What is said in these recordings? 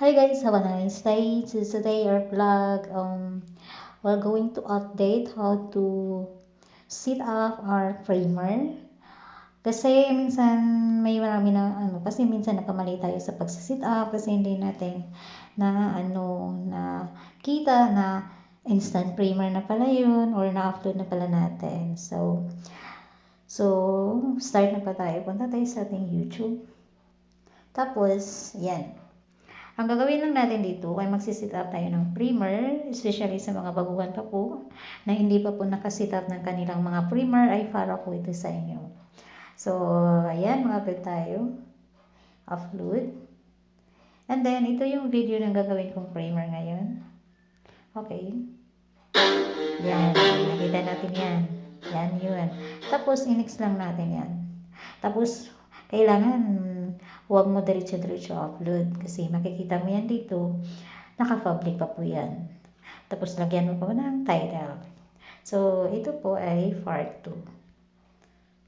Hi guys, have a nice day. So today our vlog, um, we're going to update how to set up our primer. Kasi minsan may marami na ano, kasi minsan nakamali tayo sa pagsisit up kasi hindi natin na ano na kita na instant primer na pala yun or na-upload na pala natin. So, so start na pa tayo. Punta tayo sa ating YouTube. Tapos, yan. Ang gagawin lang natin dito ay magsisit up tayo ng primer, especially sa mga baguhan pa po na hindi pa po nakasit up ng kanilang mga primer ay para po ito sa inyo. So, ayan, mga tayo. Upload. And then, ito yung video na gagawin kong primer ngayon. Okay. Yan. Nakita natin yan. Yan yun. Tapos, inix lang natin yan. Tapos, kailangan huwag mo diretso-diretso upload kasi makikita mo yan dito. Naka-public pa po yan. Tapos lagyan mo po ng title. So ito po ay part 2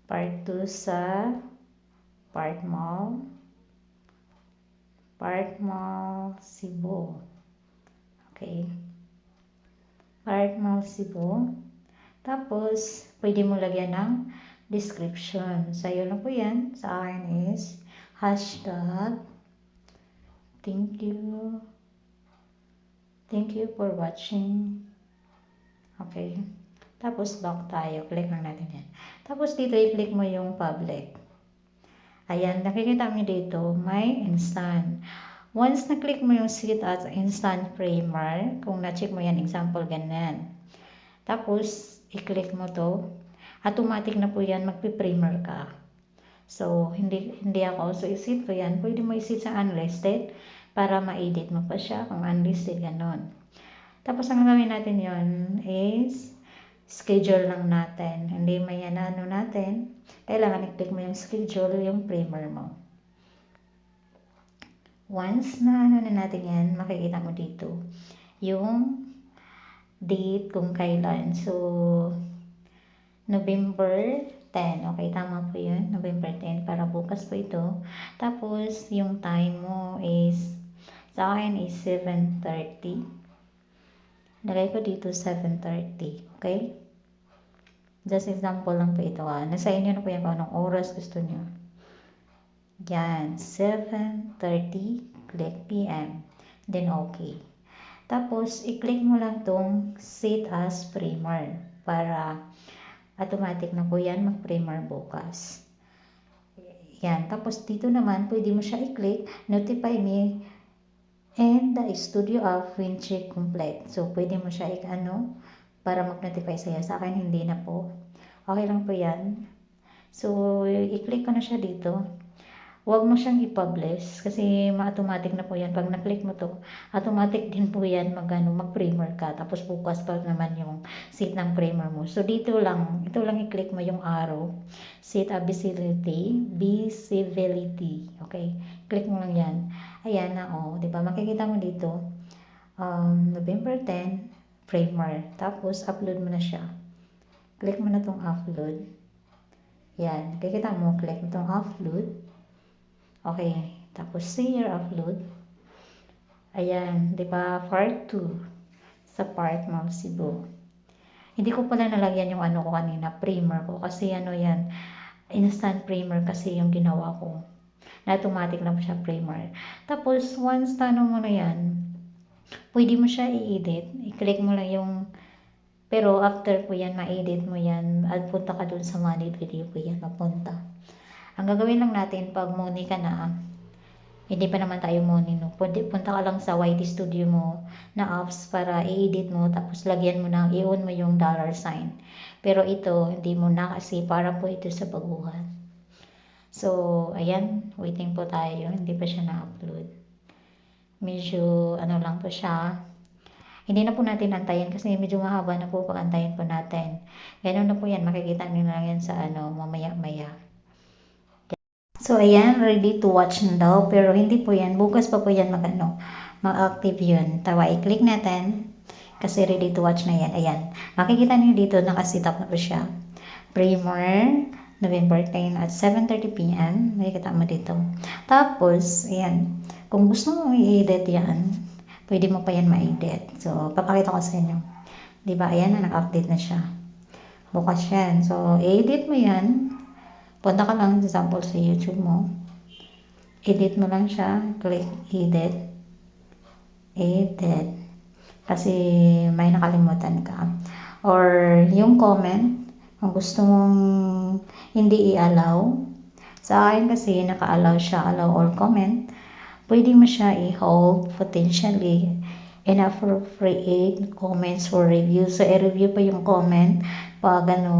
part 2 sa part mall. Part mall Cebu. Okay. Part mall Cebu. Tapos pwede mo lagyan ng description. Sa'yo lang po yan. Sa akin is hashtag. Thank you. Thank you for watching. Okay. Tapos back tayo. Click lang natin yan. Tapos dito i-click mo yung public. Ayan. Nakikita mo dito may instant. Once na-click mo yung set as instant primer kung na-check mo yan example ganyan. Tapos i-click mo to automatic na po yan magpi-primer ka So, hindi, hindi ako. So, isit ko yan. Pwede mo isit sa unlisted para ma-edit mo pa siya kung unlisted, ganun. Tapos, ang gawin natin yon is schedule lang natin. Hindi may yan ano natin. Kailangan i-click mo yung schedule, yung primer mo. Once na ano na natin yan, makikita mo dito yung date kung kailan. So, November 10. Okay, tama po yun. November 10 para bukas po ito. Tapos, yung time mo is, sa akin is 7.30. Lagay ko dito 7.30. Okay? Just example lang po ito ha. Nasa inyo na po yan kung anong oras gusto nyo. Yan. 7.30. Click PM. Then okay. Tapos, i-click mo lang tong set as primer para automatic na po yan mag-primer bukas. Yan. Tapos dito naman, pwede mo siya i-click, notify me, and the studio app when check complete. So, pwede mo siya i-ano, para mag-notify sa'yo. Sa akin, hindi na po. Okay lang po yan. So, i-click ko na siya dito huwag mo siyang i-publish kasi ma-automatic na po yan. Pag na-click mo to, automatic din po yan mag, ano, mag-primer ka. Tapos bukas pa naman yung seat ng primer mo. So dito lang, ito lang i-click mo yung arrow. Seat visibility, visibility. Okay? Click mo lang yan. Ayan na, oh. Diba? Makikita mo dito, um, November 10, primer. Tapos upload mo na siya. Click mo na tong upload. Yan. Kikita mo, click mo tong upload. Okay, tapos share upload. Ayan, di ba? Part 2 sa part mo Cebu. Hindi ko pala nalagyan yung ano ko kanina, primer ko. Kasi ano yan, instant primer kasi yung ginawa ko. Na automatic lang siya primer. Tapos, once tanong mo na yan, pwede mo siya i-edit. I-click mo lang yung pero after po yan, ma-edit mo yan, at punta ka dun sa money video po yan, mapunta. Ang gagawin lang natin pag money ka na, hindi pa naman tayo money no. Pwede, punta ka lang sa YT Studio mo na apps para i-edit mo tapos lagyan mo na, i-on mo yung dollar sign. Pero ito, hindi mo na kasi para po ito sa baguhan. So, ayan, waiting po tayo. Hindi pa siya na-upload. Medyo, ano lang po siya. Hindi na po natin antayin kasi medyo mahaba na po pag antayin po natin. Ganun na po yan. Makikita nyo na yan sa ano, mamaya-maya. So, ayan, ready to watch na daw. Pero hindi po yan. Bukas pa po yan mag, ano, mag-active yun. Tawa, i-click natin. Kasi ready to watch na yan. Ayan. Makikita niyo dito, nakasit up na po siya. Primer, November 10 at 7.30pm. Makikita mo dito. Tapos, ayan. kung gusto mo i-edit yan, pwede mo pa yan ma-edit. So, papakita ko sa inyo. Di ba? Ayan na, nag-update na siya. Bukas yan. So, edit mo yan. Punta ka lang, example, sa YouTube mo. Edit mo lang siya. Click edit. Edit. Kasi may nakalimutan ka. Or yung comment, kung gusto mong hindi i-allow. Sa akin kasi, naka-allow siya, allow all comment. Pwede mo siya i-hold potentially inappropriate comments for review. So, i-review pa yung comment pag ano,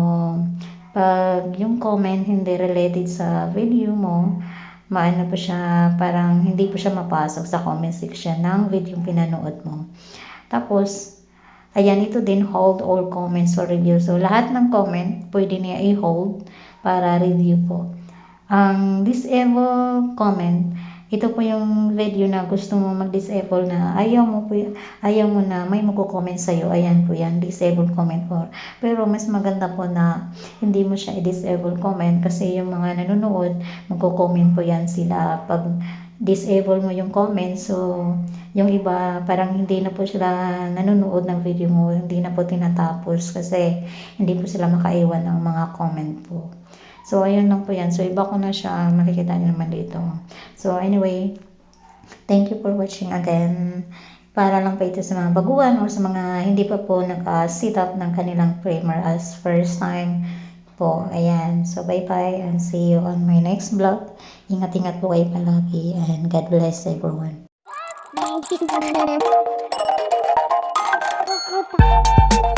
pag yung comment hindi related sa video mo, maano pa siya, parang hindi po siya mapasok sa comment section ng video pinanood mo. Tapos, ayan, ito din, hold all comments for review. So, lahat ng comment, pwede niya i-hold para review po. Ang disable comment, ito po yung video na gusto mo mag-disable na ayaw mo po, ayaw mo na may magko-comment sa iyo. Ayan po yan, disable comment po. Pero mas maganda po na hindi mo siya i-disable comment kasi yung mga nanonood, magko-comment po yan sila pag disable mo yung comment. So, yung iba parang hindi na po sila nanonood ng video mo, hindi na po tinatapos kasi hindi po sila makaiwan ng mga comment po. So, ayun lang po yan. So, iba ko na siya. Makikita niyo naman dito. So, anyway, thank you for watching again. Para lang pa ito sa mga baguhan or sa mga hindi pa po naka-sit up ng kanilang primer as first time po. Ayan. So, bye-bye and see you on my next vlog. Ingat-ingat po kayo palagi and God bless everyone. Bye.